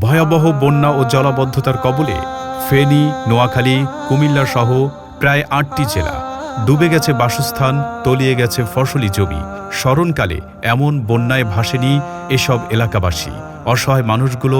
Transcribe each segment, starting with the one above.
ভয়াবহ বন্যা ও জলাবদ্ধতার কবলে ফেনী নোয়াখালী কুমিল্লা সহ প্রায় আটটি জেলা ডুবে গেছে বাসস্থান তলিয়ে গেছে ফসলি জমি স্মরণকালে এমন বন্যায় ভাসেনি এসব এলাকাবাসী অসহায় মানুষগুলো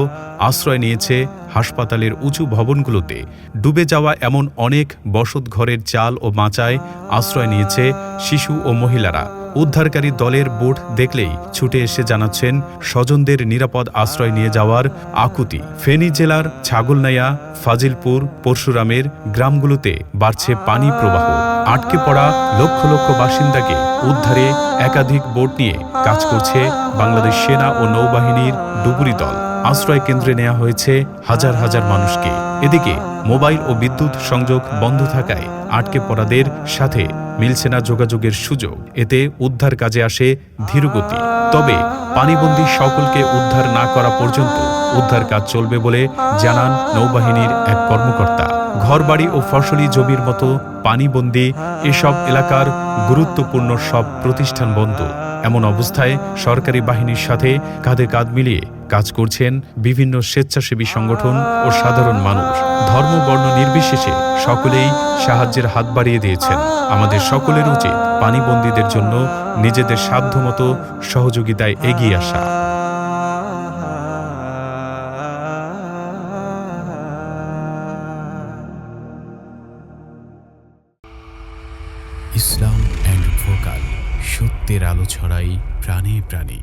আশ্রয় নিয়েছে হাসপাতালের উঁচু ভবনগুলোতে। ডুবে যাওয়া এমন অনেক বসত ঘরের চাল ও মাচায় আশ্রয় নিয়েছে শিশু ও মহিলারা। উদ্ধারকারী দলের বোট দেখলেই ছুটে এসে জানাচ্ছেন, স্বজনদের নিরাপদ আশ্রয় নিয়ে যাওয়ার আকুতি। ফেনী জেলার ছাগলনাইয়া, ফাজিলপুর, পরশুরামের গ্রামগুলোতে বাড়ছে পানি প্রবাহ। আটকে পড়া লক্ষ লক্ষ বাসিন্দাকে উদ্ধারে একাধিক বোট নিয়ে কাজ করছে বাংলাদেশ সেনা ও নৌবাহিনীর ডুবুরি দল। আশ্রয় কেন্দ্রে নেওয়া হয়েছে হাজার হাজার মানুষকে। এদিকে মোবাইল ও বিদ্যুৎ সংযোগ বন্ধ থাকায় আটকে পড়াদের সাথে মিলছে না যোগাযোগের সুযোগ। এতে উদ্ধার কাজে আসে ধীরগতি। তবে পানিবন্দী সকলকে উদ্ধার না করা পর্যন্ত উদ্ধার কাজ চলবে বলে জানান নৌবাহিনীর এক কর্মকর্তা। ঘরবাড়ি ও ফসলি জমির মতো পানিবন্দী এসব এলাকার গুরুত্বপূর্ণ সব প্রতিষ্ঠান বন্ধ। এমন অবস্থায় সরকারি বাহিনীর সাথে কাঁধে কাঁধ মিলিয়ে কাজ করছেন বিভিন্ন স্বেচ্ছাসেবী সংগঠন ও সাধারণ মানুষ। ধর্ম, বর্ণ নির্বিশেষে সকলেই সাহায্যের হাত বাড়িয়ে দিয়েছেন। আমাদের সকলের উচিত পানিবন্দীদের জন্য নিজেদের সাধ্যমতো সহযোগিতায় এগিয়ে আসা। ইসলাম অ্যান্ড ভোকাল সত্যের আলো ছড়াই প্রাণে প্রাণে।